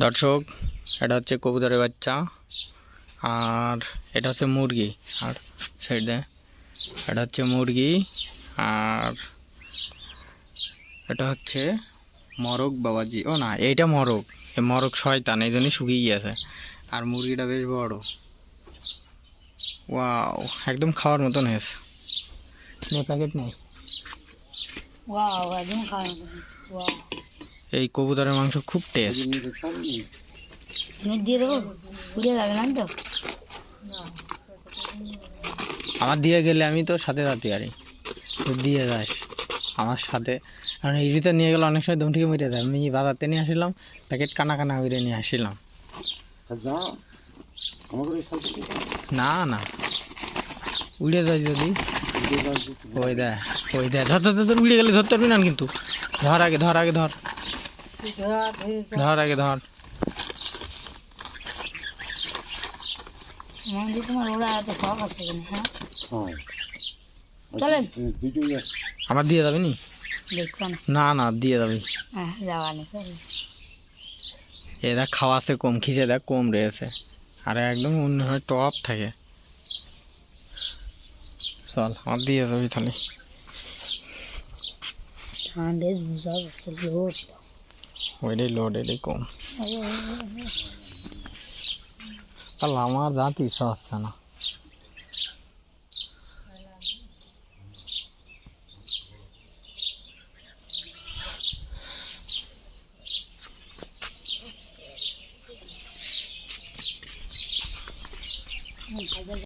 দর্শক, এটা হচ্ছে কবুতরের বাচ্চা, আর এটা হচ্ছে মুরগি, আর সাইডে এটা হচ্ছে মুরগি, আর এটা হচ্ছে মরক বাবাজি। ও না, এইটা মরক এই মরক শয়তান, এই জন্যই শুকিয়ে গিয়েছে, আর মুরগিটা বেশ বড়। ওয়াও, একদম খাওয়ার মতন হয়েছে। প্যাকেট নেই? একদম খাওয়ার মতো হয়েছে। ওয়াও। এই কবুতরের মাংস খুব টেস্ট নুন দিয়ে দেবো? পুড়িয়ে যাবে না তো? আমার দিয়ে গেলে আমি তো সাথে রাতে আরি দিয়ে যাস। আমার সাথে কারণ এই জুতো নিয়ে গেলে অনেক সময় দম থেকে মরে যায় আমি বাজারতে নিয়ে আসলাম প্যাকেট কানা কানা করে নিয়ে আসলাম। না না। উড়ে যায় যদি। ওই দেয় ওই দেয় ধর ধর ধর, ধর উড়ে গেলে ধরতে পারবি না কিন্তু। ধর আগে ধর আগে ধর। ধর আগে ধর মন্দি তোমার ওরা এত শখ আছে কেন হ্যাঁ চলেন আমার দিয়ে যাবি নি দেখো না না না দিয়ে যাবি হ্যাঁ যাওয়া নেই চলেন এরা খাওয়াছে কম খিচে দেখ কম রয়েছে আর একদম অন্য হয় টপ থাকে চল আমার দিয়ে যাবি তাহলে ঠান্ডে বুঝা যাচ্ছে লোড ওই ওইটাই লোড এটাই কম তাহলে আমার যা ইচ্ছা হচ্ছে না।